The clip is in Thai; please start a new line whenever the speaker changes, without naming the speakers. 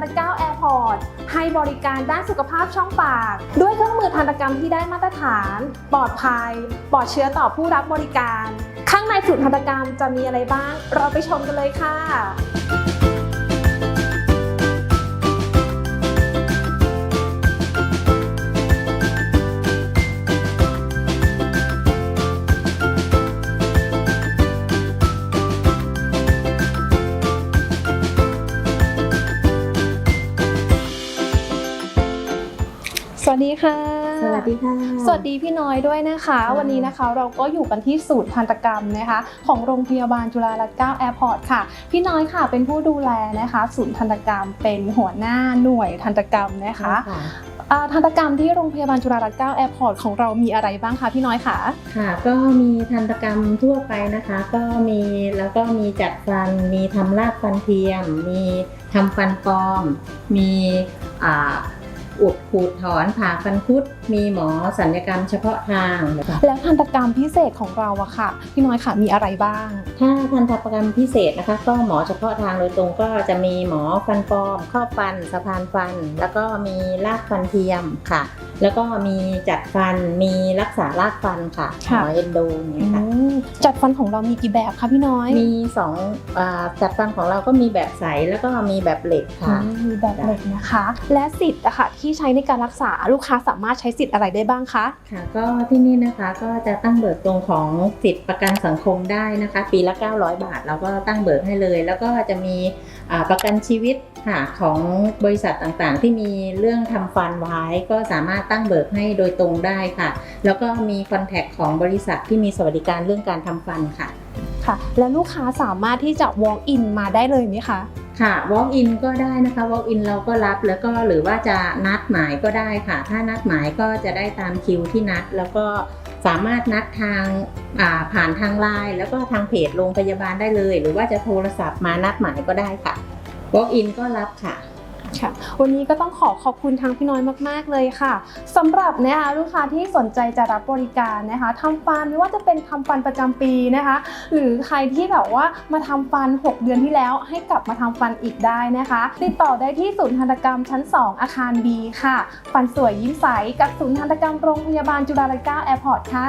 นตเก้าแอร์พอร์ตให้บริการด้านสุขภาพช่องปาก ด้วยเครื่องมือทันตกรรมที่ได้มาตรฐาน ปลอดภัย ปลอดเชื้อต่อผู้รับบริการ ข้างในสูตรทันตกรรมจะมีอะไรบ้าง เราไปชมกันเลยค่ะ วัสดีค่ะ
สวัสดีค่ะ
สวัสดีพี่น้อยด้วยนะคะ วันนี้นะคะเราก็อยู่กันที่ศูนย์ทันตกรรมนะคะ ของโรงพยาบาลจุฬาลงกรณ์แอร์พอร์ตค่ะ พี่น้อยค่ะเป็นผู้ดูแลนะคะศูนย์ทันตกรรมเป็นหัวหน้าหน่วยทันตกรรมนะคะอ่าทันตกรรมที่โรงพยาบาลจุฬาลงกรณ์แอร์พอร์ตของเรามีอะไรบ้างคะพี่น้อยคะ
ค่ะ ก็มีทันตกรรมทั่วไปนะคะ ก็มีแล้วก็มีจัดฟัน มีทำรากฟันเทียม มีทำฟันปลอม มีอ่า อุดขูดถอนผ่าฟันคุด มีหมอสัญญกรรมเฉพาะทางนะคะ
แล้วทันตกรรมพิเศษของเราอะค่ะ พี่น้อยค่ะมีอะไรบ้าง
ถ้าทันตกรรมพิเศษนะคะ ก็หมอเฉพาะทางโดยตรงก็จะมีหมอฟันปลอมครอบฟันสะพานฟัน แล้วก็มีรากฟันเทียมค่ะ แล้วก็มีจัดฟันมีรักษารากฟันค่ะห
ค่ะ
มอเอนโดอย่างเงี้ยค่ะ
อืมจัดฟันของเรามีกี่แบบคะพี่น้อย
มีสองอาจัดฟันของเราก็มีแบบใสแล้วก็มีแบบเหล็กค่ะ
อืมมีแบบเหล็กนะคะ และสิทธิ์อะค่ะที่ใช้ในการรักษาลูกค้าสามารถใช้สิทธิ์อะไรได้บ้างคะ
ค่ะก็ที่นี่นะคะก็จะตั้งเบิกตรงของสิทธิประกันสังคมได้นะคะ ปีละ 900 บาท เราก็ตั้งเบิกให้เลย แล้วก็จะมีอ่าประกันชีวิตค่ะของบริษัทต่างๆ ที่มีเรื่องทำฟันไว้ก็สามารถตั้งเบิกให้โดยตรงได้ค่ะ แล้วก็มีคอนแทคของบริษัทที่มีสวัสดิการเรื่องการทำฟันค่ะ
ค่ะ แล้วลูกค้าสามารถที่จะ walk in มาได้เลยไหมคะ
ค่ะ walk in ก็ได้นะคะ walk in เราก็รับแล้วก็หรือว่าจะนัดหมายก็ได้ค่ะ ถ้านัดหมายก็จะได้ตามคิวที่นัด แล้วก็สามารถนัดทางอ่าผ่านทางไลน์แล้วก็ทางเพจโรงพยาบาลได้เลย หรือว่าจะโทรศัพท์มานัดหมายก็ได้ค่ะ walk in ก็รับค่ะ
ค่ะวันนี้ก็ต้องขอขอบคุณทางพี่น้อยมาก ๆ เลยค่ะสำหรับนะคะลูกค้าที่สนใจจะรับบริการนะคะทำฟันไม่ว่าจะเป็นทำฟันประจำปีนะคะ หรือใครที่แบบว่ามาทำฟัน 6 เดือนที่แล้วให้กลับมาทำฟันอีกได้นะคะ ติดต่อได้ที่ศูนย์ทันตกรรมชั้น 2 อาคาร B ค่ะ ฟันสวยยิ้มใสกับศูนย์ทันตกรรมโรงพยาบาลจุฬาลงกรณ์แอร์พอร์ตค่ะ